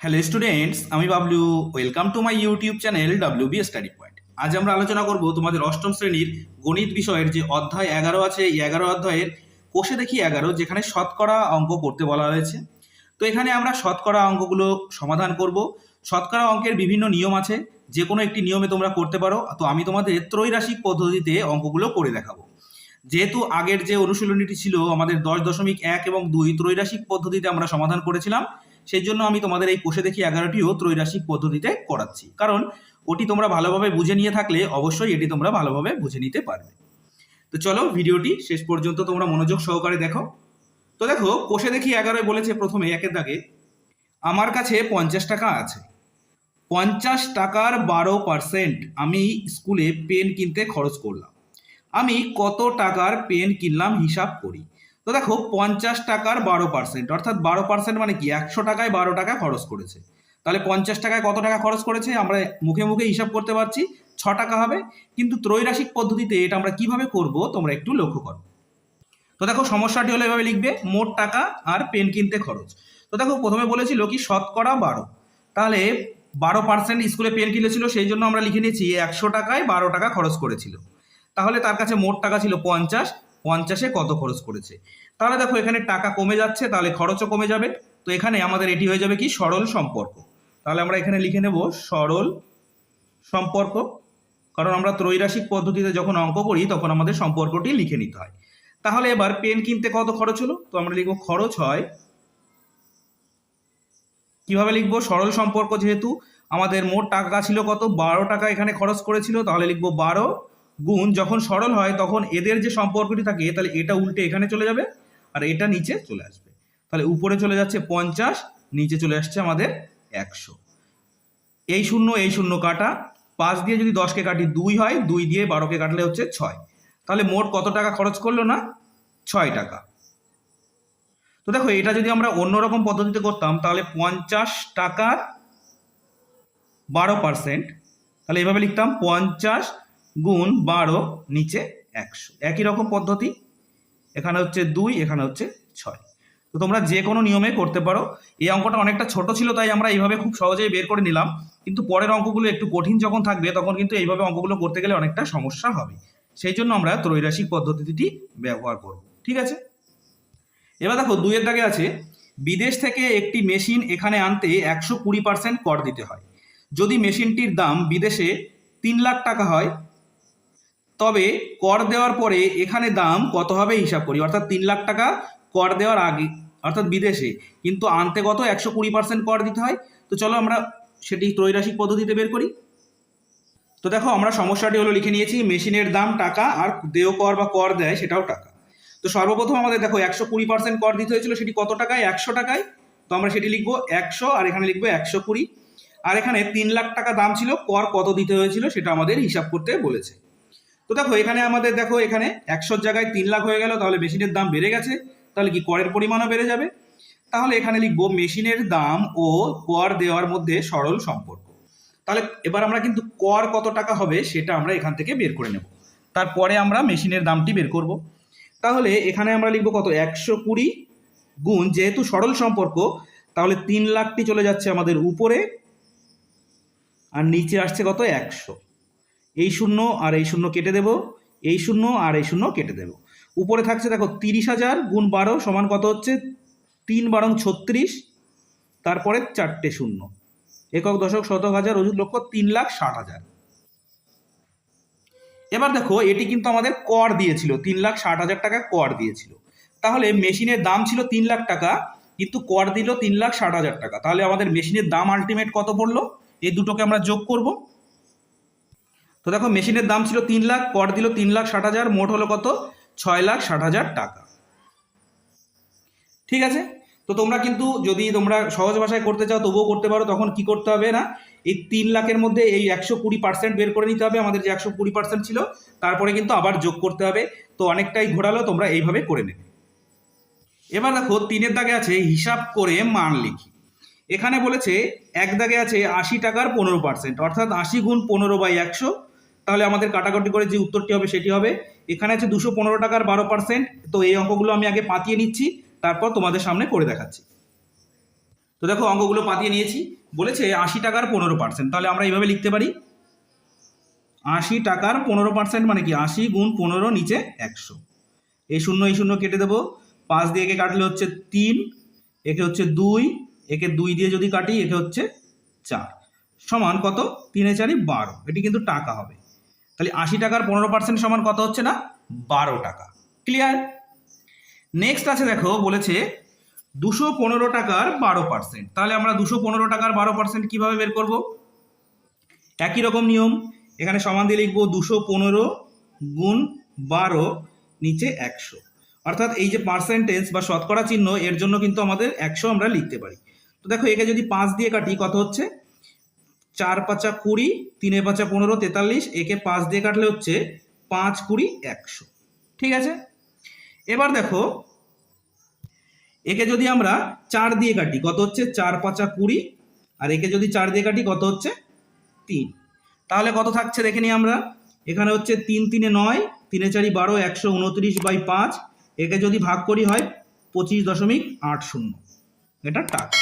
Hello students আমি Bablu. Welcome to my YouTube channel W B study point আজ আমরা আলোচনা করব তোমাদের অষ্টম শ্রেণির গণিত বিষয়ের যে অধ্যায় এগারো আছে, এই এগারো অধ্যায়ের কোষে দেখি এগারো, যেখানে শতকরা অঙ্ক করতে বলা হয়েছে। তো এখানে আমরা শতকরা অঙ্কগুলো সমাধান করব। শতকরা অঙ্কের বিভিন্ন নিয়ম আছে যে কোনো একটি নিয়মে তোমরা করতে পারো। তো আমি তোমাদের ত্রৈরাশিক পদ্ধতিতে অঙ্কগুলো করে দেখাবো। যেহেতু আগের যে অনুশীলনীটি ছিল, আমাদের দশ দশমিক এক এবং দুই ত্রৈরাশিক পদ্ধতিতে আমরা সমাধান করেছিলাম সেই জন্য আমি তোমাদের এই কোষে দেখি এগারোটিও ত্রৈরাশিক পদ্ধতিতে করাচ্ছি। কারণ ওটি তোমরা ভালোভাবে বুঝে নিয়ে থাকলে অবশ্যই এটি তোমরা ভালোভাবে বুঝে নিতে পারবে। তো চলো ভিডিওটি শেষ পর্যন্ত তোমরা মনোযোগ সহকারে দেখো। তো দেখো, কোষে দেখি এগারোয় বলেছে প্রথমে, একের দাগে, আমার কাছে পঞ্চাশ টাকা আছে। পঞ্চাশ টাকার বারো পার্সেন্ট আমি স্কুলে পেন কিনতে খরচ করলাম। আমি কত টাকার পেন কিনলাম হিসাব করি। তো দেখো পঞ্চাশ টাকার বারো পার্সেন্ট অর্থাৎ বারো পার্সেন্ট মানে কি? একশো টাকায় বারো টাকা খরচ করেছে। তাহলে পঞ্চাশ টাকায় কত টাকা খরচ করেছে? আমরা মুখে মুখে হিসাব করতে পারছি, ছ টাকা হবে। কিন্তু ত্রৈরাশিক পদ্ধতিতে এটা আমরা কীভাবে করব, তোমরা একটু লক্ষ্য করো। তো দেখো সমস্যাটি হলো এভাবে লিখবে, মোট টাকা আর পেন কিনতে খরচ। তো দেখো প্রথমে বলেছিল কি, শতকরা বারো। তাহলে বারো পার্সেন্ট স্কুলে পেন কিনেছিল, সেই জন্য আমরা লিখে নিয়েছি, একশো টাকায় বারো টাকা খরচ করেছিল। তাহলে তার কাছে মোট টাকা ছিল পঞ্চাশ পঞ্চাশে কত খরচ করেছে? তাহলে দেখো, এখানে টাকা কমে যাচ্ছে, তাহলে খরচও কমে যাবে। তো এখানে আমাদের এটি হয়ে যাবে কি? সরল সম্পর্ক। তাহলে আমরা এখানে লিখে নেব সরল সম্পর্ক। কারণ আমরা ত্রৈরাশিক পদ্ধতিতে যখন অঙ্ক করি, তখন আমাদের সম্পর্কটি লিখে নিতে হয়। তাহলে এবার পেন কিনতে কত খরচ হলো? তো আমরা লিখব খরচ হয়, কীভাবে লিখব? সরল সম্পর্ক যেহেতু, আমাদের মোট টাকা ছিল কত? বারো টাকা এখানে খরচ করেছিল। তাহলে লিখব বারো গুণ যখন সরল হয়, তখন এদের যে সম্পর্কটি থাকে তাহলে এটা উল্টে এখানে চলে যাবে আর এটা নিচে চলে আসবে। তাহলে উপরে চলে যাচ্ছে পঞ্চাশ, নিচে চলে আসছে আমাদের একশো। এই শূন্য এই শূন্য কাটা, পাঁচ দিয়ে যদি দশকে কাটি দুই হয়, দুই দিয়ে বারোকে কাটলে হচ্ছে ছয়। তাহলে মোট কত টাকা খরচ করল না? ছয় টাকা। তো দেখো, এটা যদি আমরা অন্যরকম পদ্ধতিতে করতাম, তাহলে পঞ্চাশ টাকার বারো পার্সেন্ট তাহলে এভাবে লিখতাম পঞ্চাশ গুণ বারো নিচে একশো। একই রকম পদ্ধতি। এখানে হচ্ছে দুই, এখানে হচ্ছে ছয়। তো তোমরা যে কোনো নিয়মে করতে পারো। এই অঙ্কটা অনেকটা ছোট ছিল, তাই আমরা এইভাবে খুব সহজেই বের করে নিলাম। কিন্তু পরের অঙ্কগুলো একটু কঠিন যখন থাকবে, তখন কিন্তু এইভাবে অঙ্কগুলো করতে গেলে অনেকটা সমস্যা হবে। সেই জন্য আমরা ত্রৈরাশিক পদ্ধতিটি ব্যবহার করব, ঠিক আছে? এবার দেখো, দুইয়ের দাগে আছে, বিদেশ থেকে একটি মেশিন এখানে আনতে একশো কুড়ি পার্সেন্ট কর দিতে হয়। যদি মেশিনটির দাম বিদেশে তিন লাখ টাকা হয় তবে কর দেওয়ার পরে এখানে দাম কত হবে হিসাব করি। অর্থাৎ তিন লাখ টাকা কর দেওয়ার আগে, অর্থাৎ বিদেশে। কিন্তু আনতে কত? একশো কুড়ি পার্সেন্ট কর দিতে হয়। তো চলো আমরা সেটি ত্রৈরাশিক পদ্ধতিতে বের করি। তো দেখো, আমরা সমস্যাটি হলো লিখে নিয়েছি, মেশিনের দাম টাকা আর দেয় কর বা কর দেয় সেটাও টাকা। তো সর্বপ্রথম আমাদের দেখো, একশো কুড়ি পার্সেন্ট কর দিতে হয়েছিল, সেটি কত টাকায়? একশো টাকায়। তো আমরা সেটি লিখব একশো, আর এখানে লিখব একশো কুড়ি। আর এখানে তিন লাখ টাকা দাম ছিল, কর কত দিতে হয়েছিল সেটা আমাদের হিসাব করতে বলেছে। তো দেখো, এখানে আমাদের দেখো, এখানে একশোর জায়গায় তিন লাখ হয়ে গেল, তাহলে মেশিনের দাম বেড়ে গেছে, তাহলে কি করের পরিমাণও বেড়ে যাবে? তাহলে এখানে লিখব মেশিনের দাম ও কর দেওয়ার মধ্যে সরল সম্পর্ক। তাহলে এবার আমরা কিন্তু কর কত টাকা হবে, সেটা আমরা এখান থেকে বের করে নেব। তারপরে আমরা মেশিনের দামটি বের করব। তাহলে এখানে আমরা লিখব কত? একশো কুড়ি গুণ, যেহেতু সরল সম্পর্ক, তাহলে তিন লাখটি চলে যাচ্ছে আমাদের উপরে, আর নিচে আসছে কত? একশো। এই শূন্য আর এই শূন্য কেটে দেব, এই শূন্য আর এই শূন্য কেটে দেব। উপরে থাকছে দেখো তিরিশ হাজার গুণ বারো সমান কত হচ্ছে? তিন বারং ছত্রিশ, তারপরে চারটে শূন্য। একক দশক শতক হাজার, অযুত লক্ষ তিন লাখ ষাট হাজার। এবার দেখো, এটি কিন্তু আমাদের কর দিয়েছিল, তিন লাখ ষাট হাজার টাকা কর দিয়েছিল। তাহলে মেশিনের দাম ছিল তিন লাখ টাকা, কিন্তু কর দিল তিন লাখ ষাট হাজার টাকা। তাহলে আমাদের মেশিনের দাম আলটিমেট কত পড়ল? এই দুটোকে আমরা যোগ করব। তো দেখো, মেশিনের দাম ছিল তিন লাখ, কর দিল তিন লাখ ষাট হাজার, মোট হলো কত? ছয় লাখ ষাট হাজার টাকা। ঠিক আছে? তো তোমরা কিন্তু যদি তোমরা সহজ ভাষায় করতে চাও, তবুও করতে পারো, তখন কি করতে হবে না? এই তিন লাখের মধ্যে এই একশো কুড়ি পার্সেন্ট বের করে নিতে হবে, আমাদের যে একশো কুড়ি পার্সেন্ট ছিল, তারপরে কিন্তু আবার যোগ করতে হবে। তো অনেকটাই ঘোরালো, তোমরা এইভাবে করে নেবে। এবার দেখো, তিনের দাগে আছে হিসাব করে মান লিখি। এখানে বলেছে, এক দাগে আছে আশি টাকার পনেরো পার্সেন্ট অর্থাৎ আশি গুণ পনেরো বাই একশো তাহলে আমাদের কাটাকাটি করে যে উত্তরটি হবে সেটি হবে, এখানে আছে দুশো পনেরো টাকার বারো পার্সেন্ট তো এই অঙ্কগুলো আমি আগে পাতিয়ে নিচ্ছি, তারপর তোমাদের সামনে করে দেখাচ্ছি। তো দেখো অঙ্কগুলো পাতিয়ে নিয়েছি, বলেছে আশি টাকার পনেরো পার্সেন্ট তাহলে আমরা এইভাবে লিখতে পারি। আশি টাকার পনেরো পার্সেন্ট মানে কি? আশি গুণ পনেরো নিচে একশো। এই শূন্য এই শূন্য কেটে দেবো, পাঁচ দিয়ে একে কাটলে হচ্ছে তিন, একে হচ্ছে দুই, একে দুই দিয়ে যদি কাটি, একে হচ্ছে চার। সমান কত? তিনে চারি বারো। এটি কিন্তু টাকা হবে। তাহলে আশি টাকার পনেরো পার্সেন্ট সমান কত হচ্ছে না? বারো টাকা। ক্লিয়ার নেক্সট আছে দেখো, বলেছে দুশো পনেরো টাকার বারো পার্সেন্ট তাহলে আমরা দুশো পনেরো টাকার বারো পার্সেন্ট কীভাবে বের করব? একই রকম নিয়ম। এখানে সমান দিয়ে লিখব দুশো পনেরো গুণ বারো নিচে একশো। অর্থাৎ এই যে পার্সেন্টেজ বা শতকরা চিহ্ন, এর জন্য কিন্তু আমাদের একশো আমরা লিখতে পারি। তো দেখো, একে যদি পাঁচ দিয়ে কাটি, কত হচ্ছে? চার পাঁচা কুড়ি, তিনে পাঁচা পনেরো, তেতাল্লিশ, একে পাঁচ দিয়ে কাটলে হচ্ছে পাঁচ কুড়ি, একশো। ঠিক আছে? এবার দেখো, একে যদি আমরা চার দিয়ে কাটি, কত হচ্ছে? চার পাঁচা কুড়ি, আর একে যদি চার দিয়ে কাটি, কত হচ্ছে? তিন। তাহলে কত থাকছে দেখে নিই আমরা? এখানে হচ্ছে তিন, তিনে নয়, তিনে চারি বারো, একশো উনত্রিশ বাই পাঁচ। একে যদি ভাগ করি হয় পঁচিশ দশমিক আট শূন্য। এটা টাকা।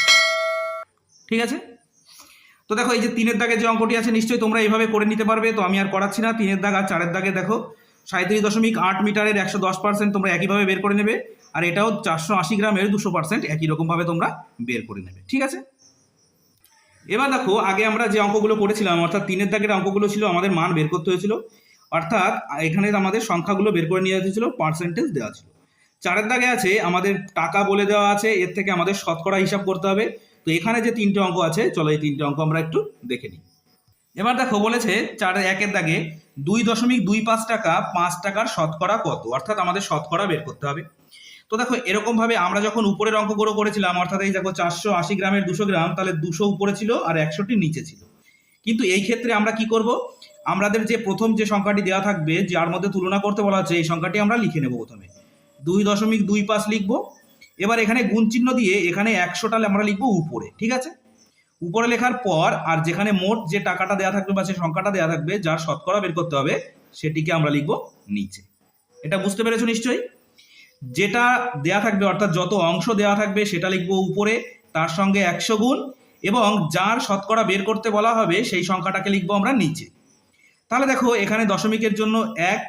ঠিক আছে? তো দেখো, এই যে তিনের দাগে যে অঙ্কটি আছে, নিশ্চয়ই তোমরা এইভাবে করে নিতে পারবে। তো আমি আর করাচ্ছি না, তিনের দাগ আর চারের দাগে দেখো সাঁত্রিশ দশমিক আট মিটারের একশো দশ পার্সেন্ট তোমরা একইভাবে বের করে নেবে, আর এটাও চারশো আশি গ্রামের দুশো পার্সেন্ট একই রকমভাবে তোমরা বের করে নেবে, ঠিক আছে? এবার দেখো, আগে আমরা যে অঙ্কগুলো করেছিলাম, অর্থাৎ তিনের দাগের অঙ্কগুলো ছিল, আমাদের মান বের করতে হয়েছিল, অর্থাৎ এখানে আমাদের সংখ্যাগুলো বের করে নিয়ে হয়েছিল পার্সেন্টেজ দেওয়া ছিল। চারের দাগে আছে, আমাদের টাকা বলে দেওয়া আছে, এর থেকে আমাদের শতকরা হিসাব করতে হবে তো এখানে যে তিনটে অঙ্ক আছে, চলো এই তিনটে অঙ্ক আমরা একটু দেখে নিই। এবার দেখো, বলেছে চারের একের দাগে দুই দশমিক দুই পাঁচ টাকা পাঁচ টাকার শতকরা কত? অর্থাৎ আমাদের শতকরা বের করতে হবে। তো দেখো এরকমভাবে আমরা যখন উপরের অঙ্কগুলো করেছিলাম, অর্থাৎ এই দেখো চারশো আশি গ্রামের দুশো গ্রাম, তাহলে দুশো উপরে ছিল আর একশোটি নিচে ছিল। কিন্তু এই ক্ষেত্রে আমরা কি করব? আমাদের যে প্রথম যে সংখ্যাটি দেওয়া থাকবে, যার মধ্যে তুলনা করতে বলা হচ্ছে, এই সংখ্যাটি আমরা লিখে নেব প্রথমে। দুই দশমিক দুই পাঁচ লিখব এবার এখানে গুণ চিহ্ন দিয়ে এখানে একশোটা আমরা লিখব উপরে, ঠিক আছে? উপরে লেখার পর আর যেখানে মোট যে টাকাটা দেওয়া থাকবে বা যে সংখ্যাটা দেওয়া থাকবে, যার শতকরা বের করতে হবে, সেটিকে আমরা লিখব নিচে। এটা বুঝতে পেরেছ নিশ্চয়ই? যেটা দেয়া থাকবে, অর্থাৎ যত অংশ দেওয়া থাকবে, সেটা লিখব উপরে, তার সঙ্গে একশো গুণ, এবং যার শতকরা বের করতে বলা হবে, সেই সংখ্যাটাকে লিখব আমরা নিচে। তাহলে দেখো, এখানে দশমিকের জন্য এক,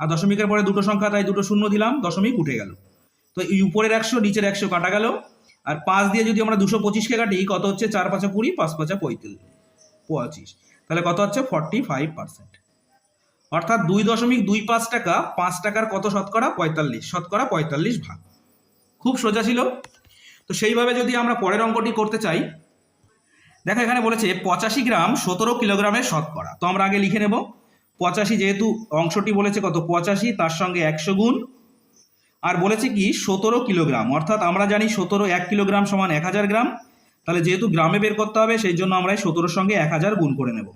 আর দশমিকের পরে দুটো সংখ্যা, তাই দুটো শূন্য দিলাম, দশমিক উঠে গেল। তো এই উপরের একশো, নিচের একশো কাটা গেল। আর পাঁচ দিয়ে যদি আমরা দুশো পঁচিশকে কাটি, কত হচ্ছে? চার পাঁচা কুড়ি, পাঁচ পাঁচা পঁয়ত্রিশ, পঁচিশ। তাহলে কত হচ্ছে? ফর্টি ফাইভ পার্সেন্ট অর্থাৎ দুই দশমিক দুই পাঁচ টাকা, পাঁচ টাকার কত শতকরা? পঁয়তাল্লিশ। শতকরা পঁয়তাল্লিশ ভাগ। খুব সোজা ছিল। তো সেইভাবে যদি আমরা পরের অঙ্কটি করতে চাই, দেখো এখানে বলেছে পঁচাশি গ্রাম সতেরো কিলোগ্রামের শতকরা। তো আমরা আগে লিখে নেব। পঁচাশি যেহেতু অংশটি বলেছে কত? পঁচাশি, তার সঙ্গে একশো গুণ আর বলেছে কি, সতেরো কিলোগ্রাম। অর্থাৎ আমরা জানি সতেরো এক কিলোগ্রাম সমান এক হাজার গ্রাম। তাহলে যেহেতু গ্রামে বের করতে হবে, সেই জন্য আমরা এই সতেরোর সঙ্গে এক হাজার গুণ করে নেব।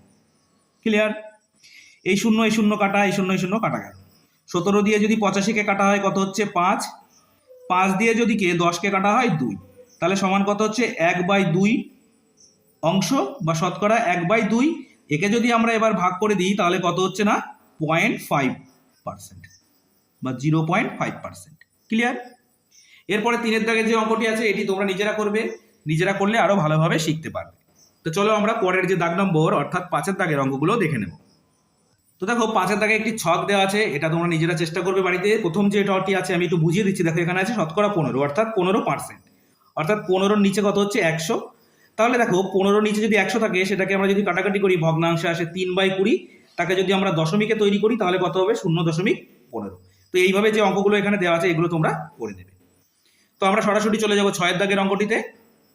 ক্লিয়ার এই শূন্য এই শূন্য কাটা, এই শূন্য এই শূন্য কাটা গেল। সতেরো দিয়ে যদি পঁচাশিকে কাটা হয়, কত হচ্ছে? পাঁচ। পাঁচ দিয়ে যদি কে, দশকে কাটা হয়, দুই। তাহলে সমান কত হচ্ছে? এক বাই দুই অংশ বা শতকরা এক বাই দুই। একে যদি আমরা এবার ভাগ করে দিই, তাহলে কত হচ্ছে না? পয়েন্ট ফাইভ পার্সেন্ট বা zero point five percent. Clear এরপরে তিনের দাগে যে অঙ্কটি আছে, এটি তোমরা নিজেরা করবে, নিজেরা করলে আরও ভালোভাবে শিখতে পারবে। তো চলো আমরা পরের যে দাগ নম্বর, অর্থাৎ পাঁচের দাগের অঙ্কগুলো দেখে নেব। তো দেখো, পাঁচের দাগে একটি ছক দেওয়া আছে, এটা তোমরা নিজেরা চেষ্টা করবে বাড়িতে। প্রথম যে টটি আছে, আমি একটু বুঝিয়ে দিচ্ছি। দেখো, এখানে আছে শতকরা পনেরো, অর্থাৎ পনেরো পার্সেন্ট। অর্থাৎ পনেরোর নিচে কত হচ্ছে? একশো। তাহলে দেখো, পনেরোর নিচে যদি একশো থাকে, সেটাকে আমরা যদি কাটাকাটি করি, ভগ্নাংশে আসে তিন বাই কুড়ি, তাকে যদি আমরা দশমিকে তৈরি করি, তাহলে কত হবে? শূন্য দশমিক পনেরো। তো এইভাবে যে অঙ্কগুলো এখানে দেওয়া আছে, এগুলো তোমরা করে নেবে। তো আমরা সরাসরি চলে যাব ছয়ের দাগের অঙ্কটিতে।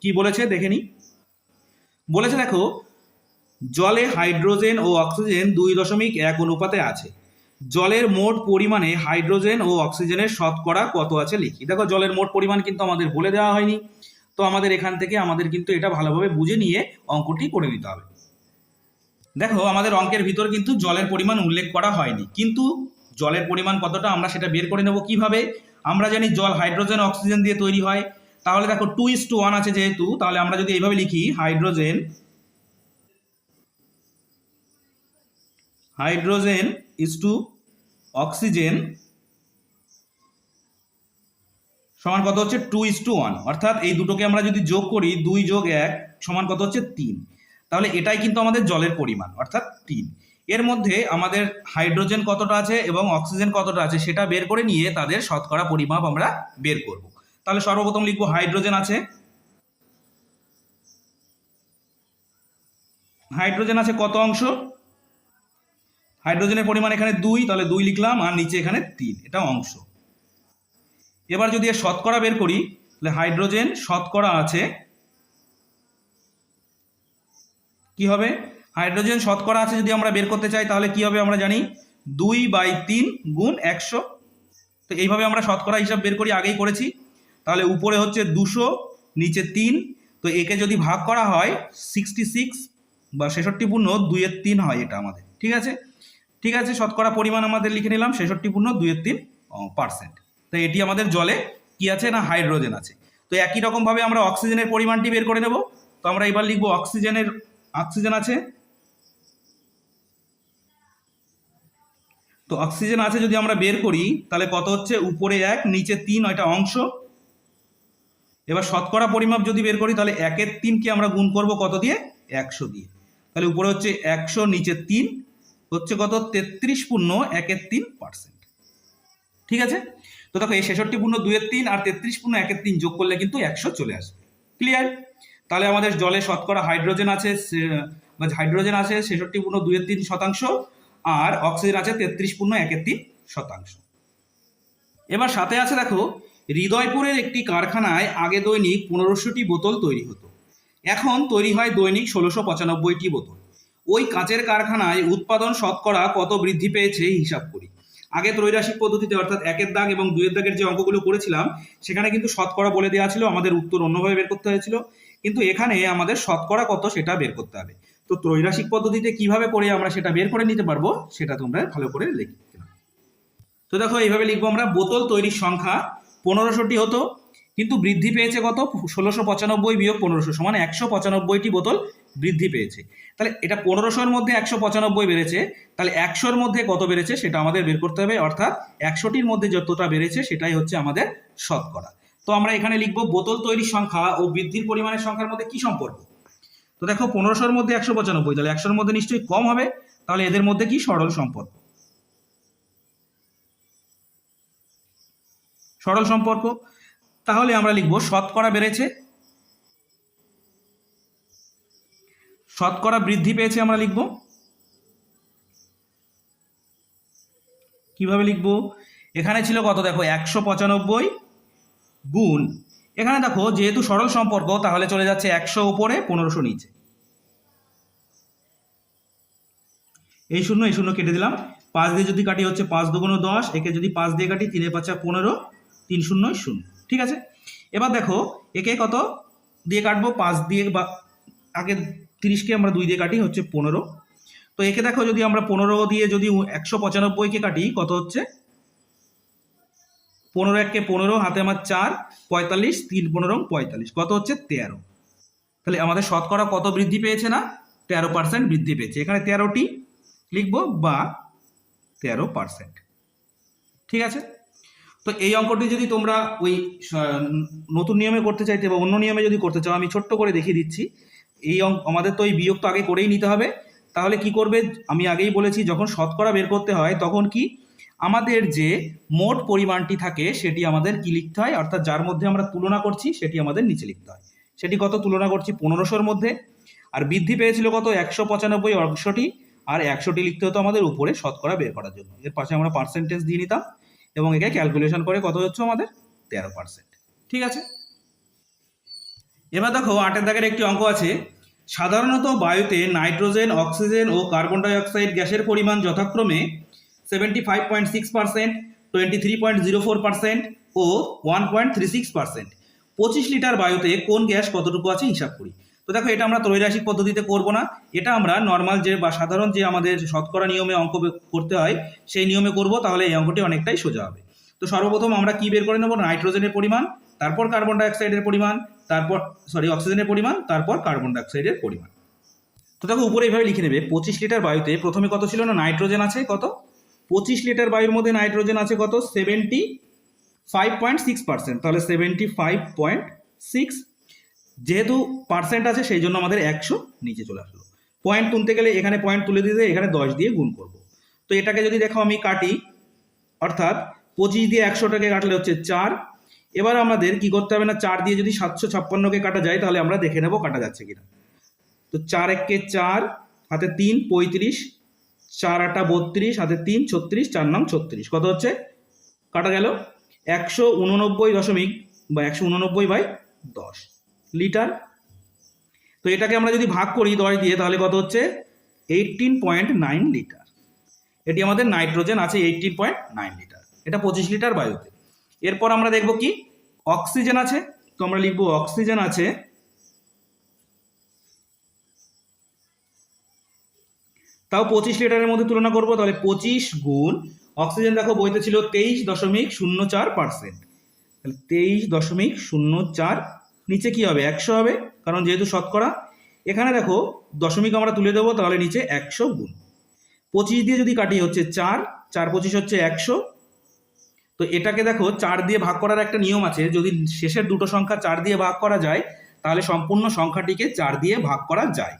কি বলেছে? দেখে নিই। বলেছে দেখো, জলে হাইড্রোজেন ও অক্সিজেন দুই দশমিক এক অনুপাতে আছে। জলের মোট পরিমাণে হাইড্রোজেন ও অক্সিজেনের শতকরা কত আছে লিখি। দেখো, জলের মোট পরিমাণ কিন্তু আমাদের বলে দেওয়া হয়নি। তো আমাদের এখান থেকে আমাদের কিন্তু এটা ভালোভাবে বুঝে নিয়ে অঙ্কটি করে নিতে হবে। দেখো, আমাদের অঙ্কের ভিতর কিন্তু জলের পরিমাণ উল্লেখ করা হয়নি। কিন্তু জলের পরিমাণ কতটা, আমরা সেটা বের করে নেব কীভাবে? আমরা জানি জল হাইড্রোজেন, অক্সিজেন দিয়ে তৈরি হয়। তাহলে দেখো টু ইস টু ওয়ান আছে যেহেতু, তাহলে আমরা যদি এইভাবে লিখি, hydrogen hydrogen is two oxygen সমান কত হচ্ছে টু ইস টু ওয়ান অর্থাৎ এই দুটোকে আমরা যদি যোগ করি, দুই যোগ এক, সমান কত হচ্ছে তিন। তাহলে এটাই কিন্তু আমাদের জলের পরিমাণ, অর্থাৎ তিন। এর মধ্যে আমাদের হাইড্রোজেন কতটা আছে এবং অক্সিজেন কতটা আছে সেটা বের করে নিয়ে তাদের শতকরা পরিমাপ আমরা বের করব। তাহলে সর্বপ্রথম লিখব হাইড্রোজেন আছে। হাইড্রোজেন আছে কত অংশ? হাইড্রোজেনের পরিমাণ এখানে দুই, তাহলে দুই লিখলাম, আর নিচে এখানে তিন, এটা অংশ। এবার যদি শতকরা বের করি, তাহলে হাইড্রোজেন শতকরা আছে, কি হবে? হাইড্রোজেন শতকরা আছে যদি আমরা বের করতে চাই, তাহলে কি হবে আমরা জানি? দুই বাই তিন গুণ একশো। তো এইভাবে আমরা শতকরা হিসাব বের করি, আগেই করেছি। তাহলে উপরে হচ্ছে দুশো, নিচে তিন। তো একে যদি ভাগ করা হয় সিক্সটি সিক্স বা ছেষট্টি পূর্ণ দুইয়ের তিন হয় এটা আমাদের। ঠিক আছে? ঠিক আছে, শতকরা পরিমাণ আমাদের লিখে নিলাম, ছেষট্টি পূর্ণ দুইয়ের তিন পার্সেন্ট। তো এটি আমাদের জলে কি আছে না হাইড্রোজেন আছে। তো একই রকমভাবে আমরা অক্সিজেনের পরিমাণটি বের করে নেব। তো আমরা এবার লিখব অক্সিজেনের, অক্সিজেন আছে তো অক্সিজেন আছে যদি আমরা বের করি, তাহলে কত হচ্ছে? উপরে এক, নিচে তিন ওইটা অংশ। এবার শতকরা পরিমাপ যদি বের করি, তাহলে একের তিনকে আমরা গুণ করব কত দিয়ে? একশো দিয়ে। তাহলে উপরে হচ্ছে একশো, নিচে তিন, হচ্ছে কত? তেত্রিশ পূর্ণ একের তিন পার্সেন্ট। ঠিক আছে? তো দেখো, এই ছেষট্টি পূর্ণ দুয়ের তিন আর তেত্রিশ পূর্ণ একের তিন যোগ করলে কিন্তু একশো চলে আসবে। ক্লিয়ার তাহলে আমাদের জলে শতকরা হাইড্রোজেন আছে হাইড্রোজেন আছে, ছেষট্টি পূর্ণ দুয়ের তিন শতাংশ। আর অক্সিজেন আছে তেত্রিশ পূর্ণ একের তিন শতাংশ। এবার সাথে আছে দেখো, হৃদয়পুরের একটি কারখানায় আগে দৈনিক পনেরোশোটি বোতল তৈরি হতো। এখন তৈরি হয় দৈনিক ষোলোশো পঁচানব্বইটি বোতল। ওই কাঁচের কারখানায় উৎপাদন শতকরা কত বৃদ্ধি পেয়েছে হিসাব করি। আগে ত্রৈরাশিক পদ্ধতিতে অর্থাৎ একের দাগ এবং দুয়ের দাগের যে অঙ্কগুলো করেছিলাম, সেখানে কিন্তু শতকরা বলে দেওয়া ছিল, আমাদের উত্তর অন্যভাবে বের করতে হয়েছিল। কিন্তু এখানে আমাদের শতকরা কত সেটা বের করতে হবে। তো ত্রৈরাশিক পদ্ধতিতে কীভাবে করে আমরা সেটা বের করে নিতে পারব, সেটা তোমরা ভালো করে লিখে নাও। তো দেখো, এইভাবে লিখব আমরা, বোতল তৈরির সংখ্যা পনেরোশোটি হতো, কিন্তু বৃদ্ধি পেয়েছে কত? ষোলোশো পঁচানব্বই বিয়োগ পনেরোশো সমান একশো পঁচানব্বইটি বোতল বৃদ্ধি পেয়েছে। তাহলে এটা পনেরোশোর মধ্যে একশো পঁচানব্বই বেড়েছে, তাহলে একশোর মধ্যে কত বেড়েছে সেটা আমাদের বের করতে হবে, অর্থাৎ একশোটির মধ্যে যতটা বেড়েছে সেটাই হচ্ছে আমাদের শতকরা। তো আমরা এখানে লিখব, বোতল তৈরির সংখ্যা ও বৃদ্ধির পরিমাণের সংখ্যার মধ্যে কি সম্পর্ক? তো দেখো পনেরোশোর মধ্যে একশো পঁচানব্বই, তাহলে একশোর মধ্যে নিশ্চয়ই কম হবে, তাহলে এদের মধ্যে কি সরল সম্পর্ক সরল সম্পর্ক। তাহলে আমরা লিখব শতকরা বেড়েছে। শতকরা বৃদ্ধি পেয়েছে আমরা লিখব। কীভাবে লিখব? এখানে ছিল কত দেখো? একশো পঁচানব্বই গুণ এখানে দেখো, যেহেতু সরল সম্পর্ক, তাহলে চলে যাচ্ছে একশো উপরে, পনেরোশো নিচে। এই শূন্য এই শূন্য কেটে দিলাম। পাঁচ দিয়ে যদি কাটি হচ্ছে পাঁচ দুগুণ দশ, একে যদি পাঁচ দিয়ে কাটি তিনে পাঁচা পনেরো, তিন শূন্য শূন্য। ঠিক আছে? এবার দেখো, একে কত দিয়ে কাটবো? পাঁচ দিয়ে বা, আগে তিরিশকে আমরা দুই দিয়ে কাটি, হচ্ছে পনেরো। তো একে দেখো, যদি আমরা পনেরো দিয়ে যদি একশো পঁচানব্বইকে কাটি, কত হচ্ছে? পনেরো এককে পনেরো, হাতে আমার চার, পঁয়তাল্লিশ, তিন পনেরো, পঁয়তাল্লিশ। কত হচ্ছে? তেরো। তাহলে আমাদের শতকরা কত বৃদ্ধি পেয়েছে না? তেরো পার্সেন্ট বৃদ্ধি পেয়েছে। এখানে তেরোটি লিখব বা তেরো পার্সেন্ট ঠিক আছে? তো এই অঙ্কটি যদি তোমরা ওই নতুন নিয়মে করতে চাইতে বা অন্য নিয়মে যদি করতে চাও, আমি ছোট্ট করে দেখিয়ে দিচ্ছি। এই অঙ্ক, আমাদের তো এই বিয়োগ তো আগে করেই নিতে হবে। তাহলে কি করবে? আমি আগেই বলেছি, যখন শতকরা বের করতে হয়, তখন কি? আমাদের যে মোট পরিমাণটি থাকে সেটি আমাদের কি লিখতে হয়? অর্থাৎ যার মধ্যে আমরা তুলনা করছি, সেটি আমাদের নিচে লিখতে হয়। সেটি কত তুলনা করছি? পনেরোশোর মধ্যে। আর বৃদ্ধি পেয়েছিল কত? একশো পঁচানব্বই অংশটি আর একশোটি লিখতে হতো আমাদের উপরে শতকরা বের করার জন্য। এর পাশে আমরা পার্সেন্টেজ দিয়ে নিতাম এবং একে ক্যালকুলেশন করে কত হচ্ছে আমাদের? তেরো পার্সেন্ট ঠিক আছে? এবার দেখো, আটের দাগের একটি অঙ্ক আছে। সাধারণত বায়ুতে নাইট্রোজেন, অক্সিজেন ও কার্বন ডাই অক্সাইড গ্যাসের পরিমাণ যথাক্রমে seventy five point six percent twenty three point zero four percent ও one point three six percent. পঁচিশ লিটার বায়ুতে কোন গ্যাস কতটুকু আছে হিসাব করি। তো দেখো, এটা আমরা ত্রৈরাশিক পদ্ধতিতে করব না। এটা আমরা নর্মাল যে বা সাধারণ যে আমাদের শতকরা নিয়মে অঙ্ক করতে হয়, সেই নিয়মে করব, তাহলে এই অঙ্কটি অনেকটাই সোজা হবে। তো সর্বপ্রথম আমরা কি বের করে নেব? নাইট্রোজেনের পরিমাণ, তারপর কার্বন ডাইঅক্সাইডের পরিমাণ, তারপর সরি অক্সিজেনের পরিমাণ, তারপর কার্বন ডাইঅক্সাইডের পরিমাণ। তো দেখো, উপরে এইভাবে লিখে নেবে, পঁচিশ লিটার বায়ুতে প্রথমে কত ছিল না? নাইট্রোজেন আছে কত? পঁচিশ লিটার বায়ুর মধ্যে নাইট্রোজেন আছে কত? Seventy five point six percent. তাহলে সেভেন্টি ফাইভ পয়েন্ট সিক্স। যেহেতু পার্সেন্ট আছে, সেই জন্য আমাদের একশো নিচে চলে আসলো। পয়েন্ট তুলতে গেলে এখানে পয়েন্ট তুলে দিতে, এখানে দশ দিয়ে গুণ করব। তো এটাকে যদি দেখো আমি কাটি, অর্থাৎ পঁচিশ দিয়ে একশোটাকে কাটলে হচ্ছে চার। এবার আমাদের কি করতে হবে না, চার দিয়ে যদি সাতশো ছাপ্পান্নকে কাটা যায়, তাহলে আমরা দেখে নেব কাটা যাচ্ছে কিনা। তো চার এককে চার, হাতে তিন, পঁয়ত্রিশ। চার আটা বত্রিশ হাতে তিন, ছত্রিশ, চার নাম ছত্রিশ। কত হচ্ছে? কাটা গেল একশো উননব্বই দশমিক বা একশো উননব্বই বাই দশ লিটার। তো এটাকে আমরা যদি ভাগ করি দশ দিয়ে, তাহলে কত হচ্ছে? Eighteen point nine litre. এটি আমাদের নাইট্রোজেন আছে এইটিন পয়েন্ট নাইন লিটার। এটা পঁচিশ লিটার বায়ুতে। এরপর আমরা দেখব কি? অক্সিজেন আছে। তো আমরা লিখব অক্সিজেন আছে তাও পঁচিশ লিটারের মধ্যে তুলনা করব, তাহলে পঁচিশ গুণ অক্সিজেন দেখো বইতে ছিল তেইশ দশমিক শূন্য চার পার্সেন্ট। তাহলে তেইশ দশমিক শূন্য চার, নিচে কি হবে? একশো হবে, কারণ যেহেতু শতকরা, এখানে দেখো দশমিক আমরা তুলে দেবো, তাহলে নিচে একশো গুণ। পঁচিশ দিয়ে যদি কাটি হচ্ছে চার চার পঁচিশ হচ্ছে একশো, তো এটাকে দেখো চার দিয়ে ভাগ করার একটা নিয়ম আছে, যদি শেষের দুটো সংখ্যা চার দিয়ে ভাগ করা যায়, তাহলে সম্পূর্ণ সংখ্যাটিকে চার দিয়ে ভাগ করা যায়।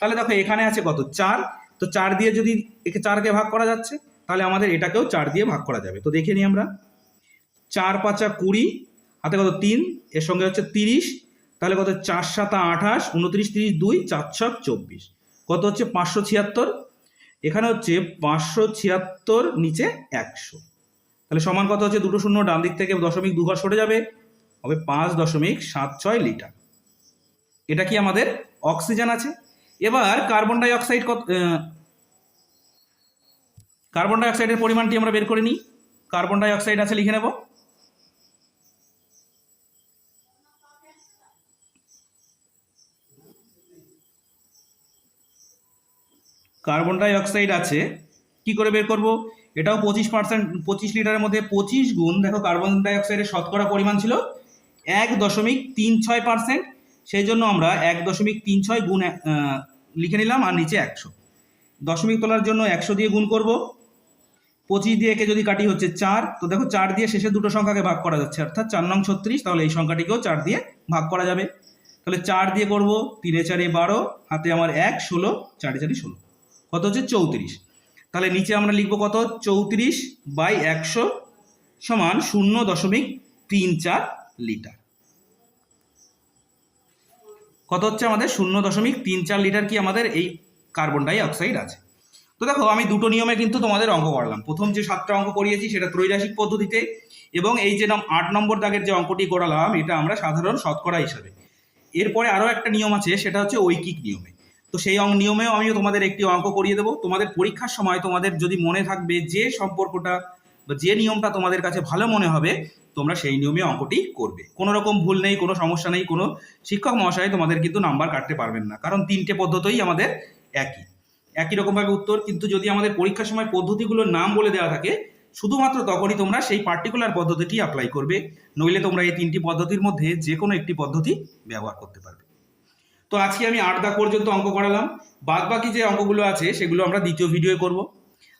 তাহলে দেখো এখানে আছে কত? চার তো চার দিয়ে যদি একে চারকে ভাগ করা যাচ্ছে, তাহলে আমাদের এটাকেও চার দিয়ে ভাগ করা যাবে। তো দেখে নিই আমরা। চার পাঁচা কুড়ি, হাতে কত তিন, এর সঙ্গে হচ্ছে তিরিশ, তাহলে কত চার সাতা আঠাশ, উনত্রিশ, তিরিশ, দুই, চার ছক চব্বিশ। কত হচ্ছে পাঁচশো ছিয়াত্তর? এখানে হচ্ছে পাঁচশো ছিয়াত্তর নিচে একশো। তাহলে সমান কত হচ্ছে? দুটো শূন্য, ডান দিক থেকে দশমিক দু ঘর সরে যাবে। হবে পাঁচ দশমিক সাত ছয় লিটার। এটা কি আমাদের অক্সিজেন আছে? এবার কার্বন ডাইঅক্সাইড কত কার্বন ডাইঅক্সাইডের পরিমাণটি আমরা বের করে নিই। কার্বন ডাইঅক্সাইড আছে লিখে নেব। কার্বন ডাইঅক্সাইড আছে, কি করে বের করব? এটাও পঁচিশ পার্সেন্ট পঁচিশ লিটারের মধ্যে পঁচিশ গুণ, দেখো কার্বন ডাইঅক্সাইডের শতকরা পরিমাণ ছিল এক দশমিক তিন ছয় পার্সেন্ট সেই জন্য আমরা এক দশমিক তিন ছয় গুণ লিখে নিলাম আর নিচে একশো। দশমিক তোলার জন্য একশো দিয়ে গুণ করব। পঁচিশ দিয়ে একে যদি কাটি হচ্ছে চার, তো দেখো চার দিয়ে শেষে দুটো সংখ্যাকে ভাগ করা যাচ্ছে। অর্থাৎ চার নং ছত্রিশ, তাহলে এই সংখ্যাটিকেও চার দিয়ে ভাগ করা যাবে। তাহলে চার দিয়ে করব তিনে চারে বারো, হাতে আমার এক, ষোলো, চারে চারি ষোলো। কত হচ্ছে? চৌত্রিশ। তাহলে নিচে আমরা লিখব কত? চৌত্রিশ বাই একশো সমান শূন্য দশমিক তিন চার লিটার। কত হচ্ছে আমাদের? শূন্য দশমিক তিন চার লিটার কি আমাদের এই কার্বন ডাই অক্সাইড আছে। তো দেখো, আমি দুটো নিয়মে কিন্তু তোমাদের অঙ্ক করলাম। প্রথম যে সাতটা অঙ্ক করিয়েছি, সেটা ত্রৈরাশিক পদ্ধতিতে এবং এই যে আট নম্বর দাগের যে অঙ্কটি করালাম, এটা আমরা সাধারণ শতকরা হিসাবে। এরপরে আরও একটা নিয়ম আছে, সেটা হচ্ছে ঐকিক নিয়মে। তো সেই অঙ্ক নিয়মেও আমিও তোমাদের একটি অঙ্ক করিয়ে দেবো। তোমাদের পরীক্ষার সময় তোমাদের যদি মনে থাকবে যে সম্পর্কটা বা যে নিয়মটা তোমাদের কাছে ভালো মনে হবে, তোমরা সেই নিয়মে অঙ্কটি করবে। কোনো রকম ভুল নেই, কোনো সমস্যা নেই, কোনো শিক্ষক মহাশয় তোমাদের কিন্তু নাম্বার কাটতে পারবেন না। কারণ তিনটে পদ্ধতিই আমাদের একই। একই রকমভাবে উত্তর, কিন্তু যদি আমাদের পরীক্ষার সময় পদ্ধতিগুলোর নাম বলে দেওয়া থাকে, শুধুমাত্র তখনই তোমরা সেই পার্টিকুলার পদ্ধতিটি অ্যাপ্লাই করবে। নইলে তোমরা এই তিনটি পদ্ধতির মধ্যে যে কোনো একটি পদ্ধতি ব্যবহার করতে পারবে। তো আজকে আমি আট দাগ পর্যন্ত অঙ্ক করালাম। বাদ বাকি যে অঙ্কগুলো আছে, সেগুলো আমরা দ্বিতীয় ভিডিও করব।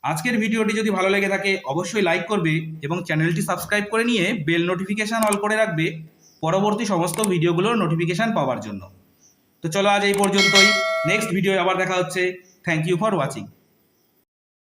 আজকের ভিডিওটি যদি ভালো লেগে থাকে, অবশ্যই লাইক করবে এবং চ্যানেলটি সাবস্ক্রাইব করে নিয়ে বেল নোটিফিকেশান অল করে রাখবে পরবর্তী সমস্ত ভিডিওগুলোর নোটিফিকেশান পাওয়ার জন্য। তো চলো আজ এই পর্যন্তই। নেক্সট ভিডিও আবার দেখা হচ্ছে। Thank you for watching